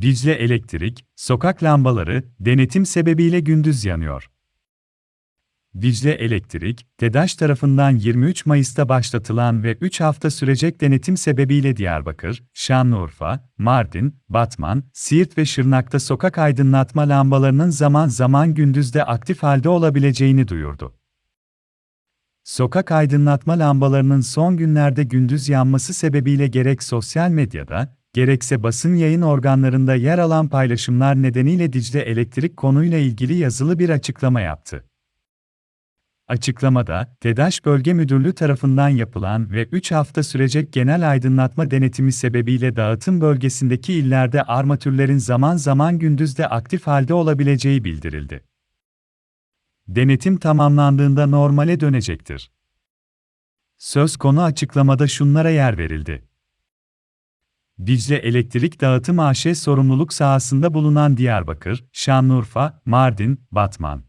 Dicle Elektrik, sokak lambaları denetim sebebiyle gündüz yanıyor. Dicle Elektrik, TEDAŞ tarafından 23 Mayıs'ta başlatılan ve 3 hafta sürecek denetim sebebiyle Diyarbakır, Şanlıurfa, Mardin, Batman, Siirt ve Şırnak'ta sokak aydınlatma lambalarının zaman zaman gündüzde aktif halde olabileceğini duyurdu. Sokak aydınlatma lambalarının son günlerde gündüz yanması sebebiyle gerek sosyal medyada, gerekse basın yayın organlarında yer alan paylaşımlar nedeniyle Dicle Elektrik konuyla ilgili yazılı bir açıklama yaptı. Açıklamada, TEDAŞ Bölge Müdürlüğü tarafından yapılan ve 3 hafta sürecek genel aydınlatma denetimi sebebiyle dağıtım bölgesindeki illerde armatürlerin zaman zaman gündüzde aktif halde olabileceği bildirildi. Denetim tamamlandığında normale dönecektir. Söz konu açıklamada şunlara yer verildi. Dicle Elektrik Dağıtım AŞ sorumluluk sahasında bulunan Diyarbakır, Şanlıurfa, Mardin, Batman,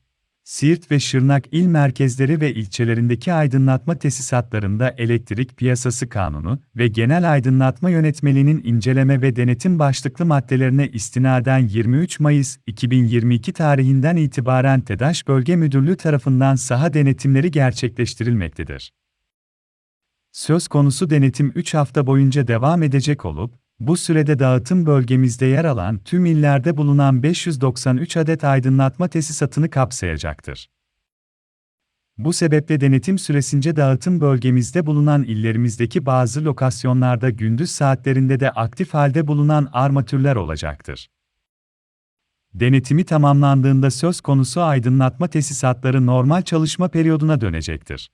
Siirt ve Şırnak il merkezleri ve ilçelerindeki aydınlatma tesisatlarında elektrik piyasası kanunu ve genel aydınlatma yönetmeliğinin inceleme ve denetim başlıklı maddelerine istinaden 23 Mayıs 2022 tarihinden itibaren TEDAŞ Bölge Müdürlüğü tarafından saha denetimleri gerçekleştirilmektedir. Söz konusu denetim 3 hafta boyunca devam edecek olup, bu sürede dağıtım bölgemizde yer alan tüm illerde bulunan 593 adet aydınlatma tesisatını kapsayacaktır. Bu sebeple denetim süresince dağıtım bölgemizde bulunan illerimizdeki bazı lokasyonlarda gündüz saatlerinde de aktif halde bulunan armatürler olacaktır. Denetimi tamamlandığında söz konusu aydınlatma tesisatları normal çalışma periyoduna dönecektir.